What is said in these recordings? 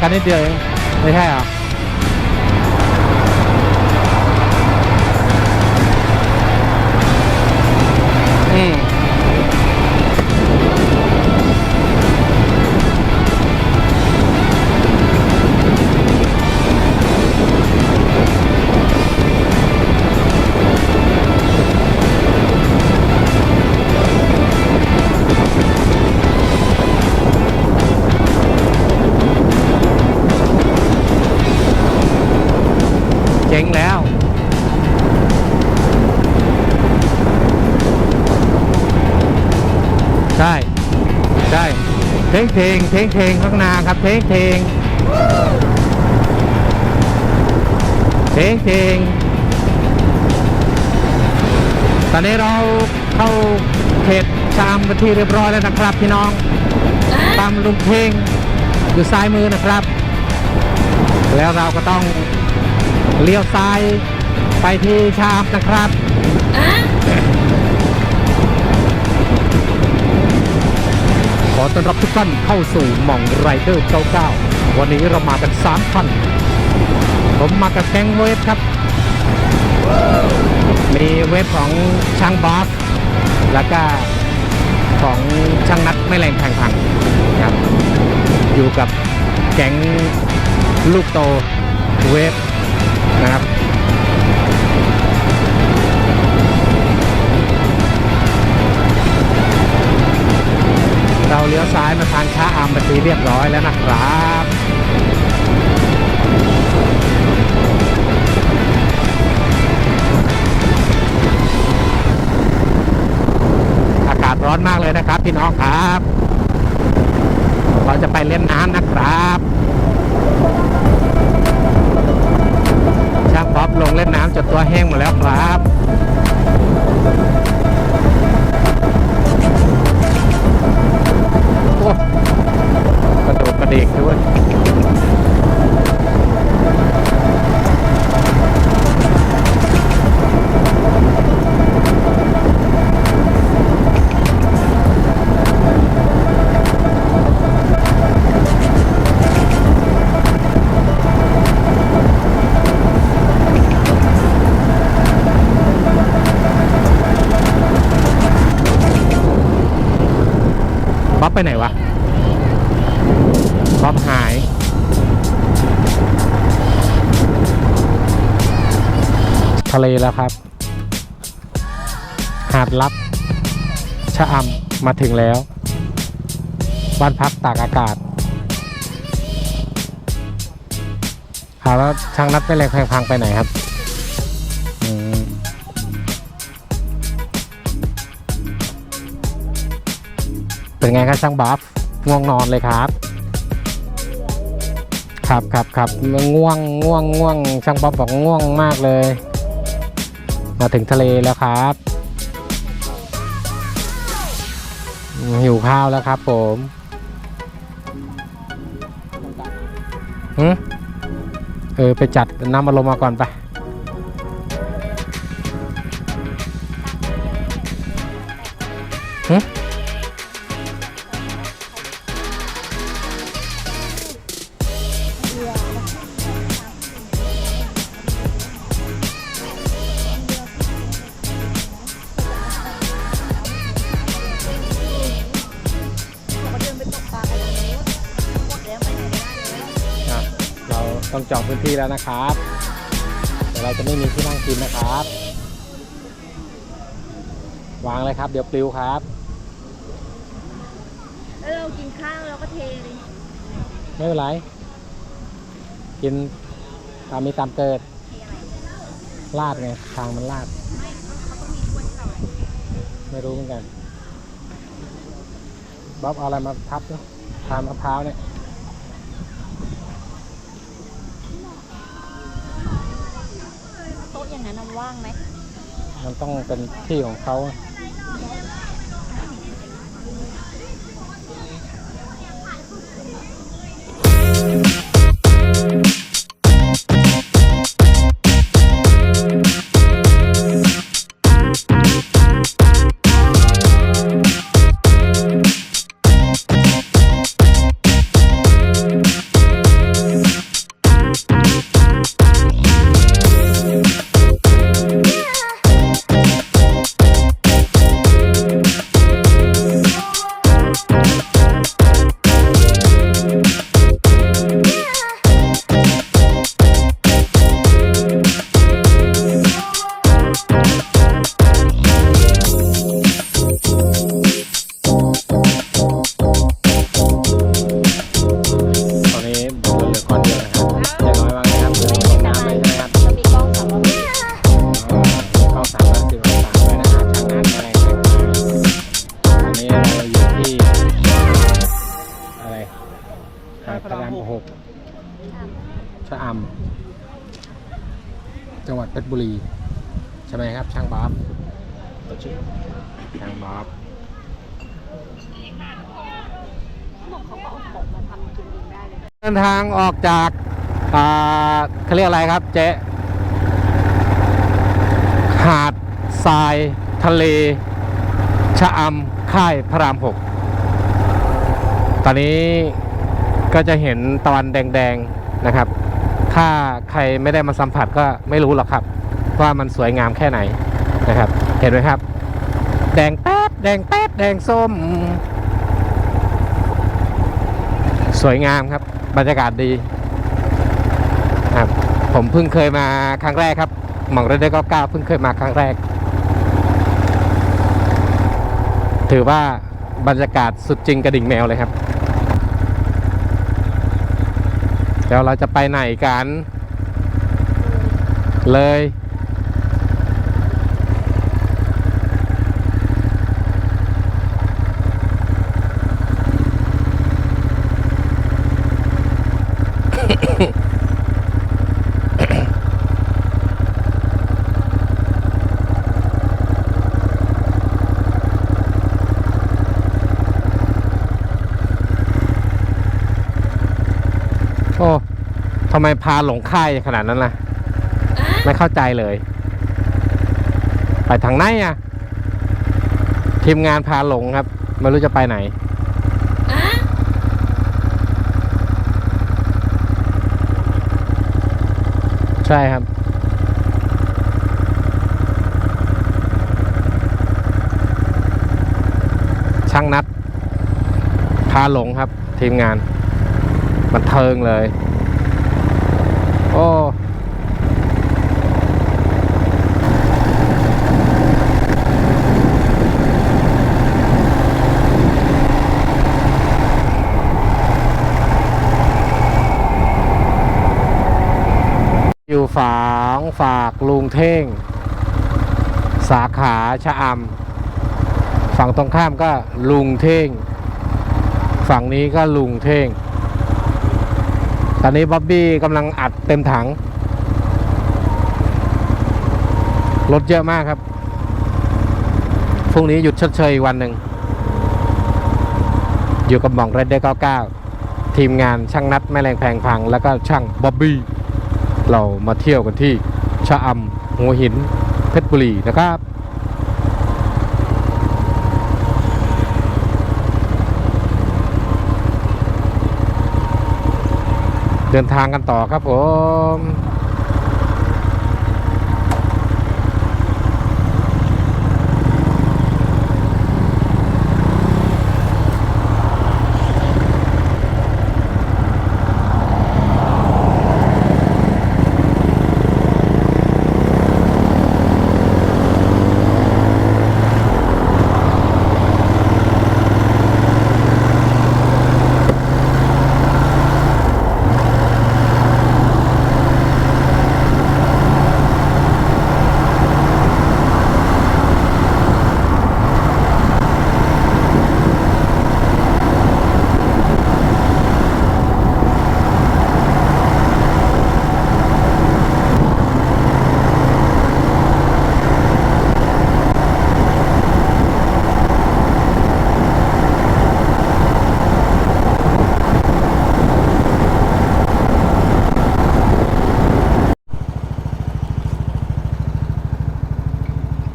กันนิดเดียวเองไม่ใช่เหรอ ใช่ใช่เท่งเทงเท่งเทงข้างหน้าครับเท่งเทงเท่งเทงตอนนี้เราเข้าเขตชามเป็นที่เรียบร้อยแล้วนะครับพี่น้องตามลุงเพ่งอยู่ซ้ายมือนะครับ แล้วเราก็ต้องเลี้ยวซ้ายไปที่ชามนะครับ ขอต้อนรับทุกท่านเข้าสู่หม่องไรเดอร์ 99 วันนี้เรามากัน3ท่านผมมากับแก๊งเวฟครับ มีเวฟของช่างบอส แล้วก็ของช่างนัดไม่แรงแพงพังครับ อยู่กับแก๊งลูกโตเวฟนะครับ ซ้ายมาทางช้าอามบันทีเรียบร้อยแล้วนะครับอากาศร้อนมากเลยนะครับพี่น้องครับ เราจะไปเล่นน้ำนะครับช่างป๊อปลงเล่นน้ำจนตัวแห้งหมดแล้วครับ ไปไหนวะบ๊อบหายทะเลแล้วครับ หาดลับ ชะอำมาถึงแล้ว บ้านพักตากอากาศถามว่าช่างนัดไปแรงแพงพังไปไหนครับ เป็นไงครับช่างบัฟง่วงนอนเลยครับ ครับครับครับง่วงง่วงง่วงช่างบ๊อบบอกง่วงมากเลย มาถึงทะเลแล้วครับหิวข้าวแล้วครับผมหึเออไปจัดน้ำมาลมมาก่อนไปหึ ต้องจองพื้นที่แล้วนะครับแต่เราจะไม่มีที่นั่งกินนะครับ วางเลยครับ เดี๋ยวปลิวครับ แล้วเรากินข้าวเราก็เทเลยไม่เป็นไร กินตามมีตามเกิด ลาดไง ทางมันลาด ไม่รู้เหมือนกันบ๊อบเอาอะไรมาทับเนาะทานมะพร้าวเนี่ย แนะอย่างนั้นน่ะว่างไหมมันต้องเป็นที่ของเขา บุรี ใช่ไหมครับ ช่างบ๊อบช่างบ๊อบบอกเขาก็เอาของมาทำกินเองได้เลยเดินทางออกจากอ่าเขาเรียกอะไรครับ เจ๊หาดทราย ทะเล ชะอำค่ายพระรามหกตอนนี้ก็จะเห็นตะวันแดง ๆ นะครับ ถ้าใครไม่ได้มาสัมผัสก็ไม่รู้หรอกครับ ว่ามันสวยงามแค่ไหนนะครับ เห็นไหมครับ แดงแป๊ดแดงแป๊ดแดงส้ม สวยงามครับ บรรยากาศดีครับผมเพิ่งเคยมาครั้งแรกครับหมองเรดเดอร์ก็ก้าเพิ่งเคยมาครั้งแรก ถือว่าบรรยากาศสุดจริงกระดิ่งแมวเลยครับเดี๋ยวเราจะไปไหนกัน เลย โอ้ทำไมพาหลงค่ายขนาดนั้นล่ะ ไม่เข้าใจเลย ไปทางไหนอะ ทีมงานพาหลงครับ ไม่รู้จะไปไหนใช่ครับ ช่างนัด พาหลงครับ ทีมงานบันเทิงเลย โอ้อยู่ฝางฝากลุงเท่ง สาขาชะอำฝั่งตรงข้ามก็ลุงเท่ง ฝั่งนี้ก็ลุงเท่ง ตอนนี้บ๊อบบี้กำลังอัดเต็มถัง รถเยอะมากครับ พรุ่งนี้หยุดชดเชยวันหนึ่ง อยู่กับหม่องเรดเดอร์99 ทีมงานช่างนัดแม่แรงแพงพัง แล้วก็ช่างบ๊อบบี้ เรามาเที่ยวกันที่ชะอำหัวหินเพชรบุรีนะครับ เดินทางกันต่อครับผม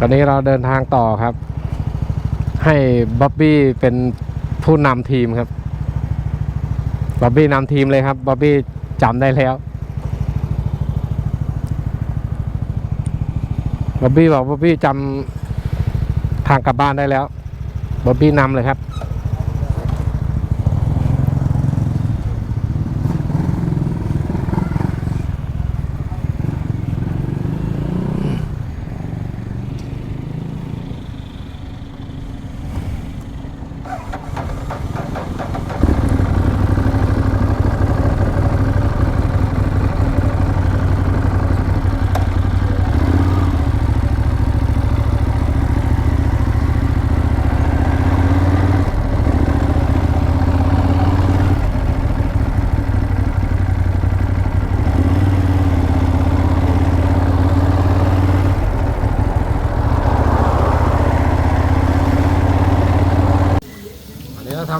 อนนี้เราเดินทางต่อครับ ให้บ๊อบบี้เป็นผู้นำทีมครับบ๊อบบี้นำทีมเลยครับบ๊อบบี้จำได้แล้วบ๊อบบี้บอกบ๊อบบี้จำทางกลับบ้านได้แล้วบ๊อบบี้นำเลยครับ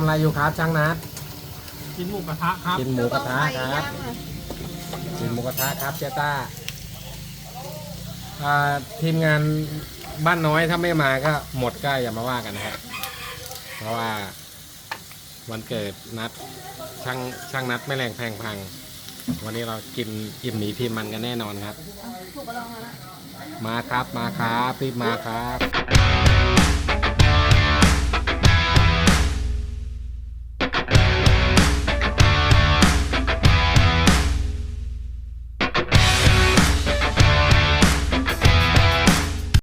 ำอะไรอยู่ครับช่างนัดกินหมูกระทะครับ กินหมูกระทะครับกินหมูกระทะครับเจต้าอ่าทีมงานบ้านน้อยถ้าไม่มาก็หมดก็อย่ามาว่ากันนะครับเพราะว่า วันเกิดนัดช่างช่างนัดไม่แรงแพงพัง วันนี้เรากินอิ่มหมีพิมพ์มันกันแน่นอนครับถูกกระลองแล้วนะมาครับมาครับรีบมาครับ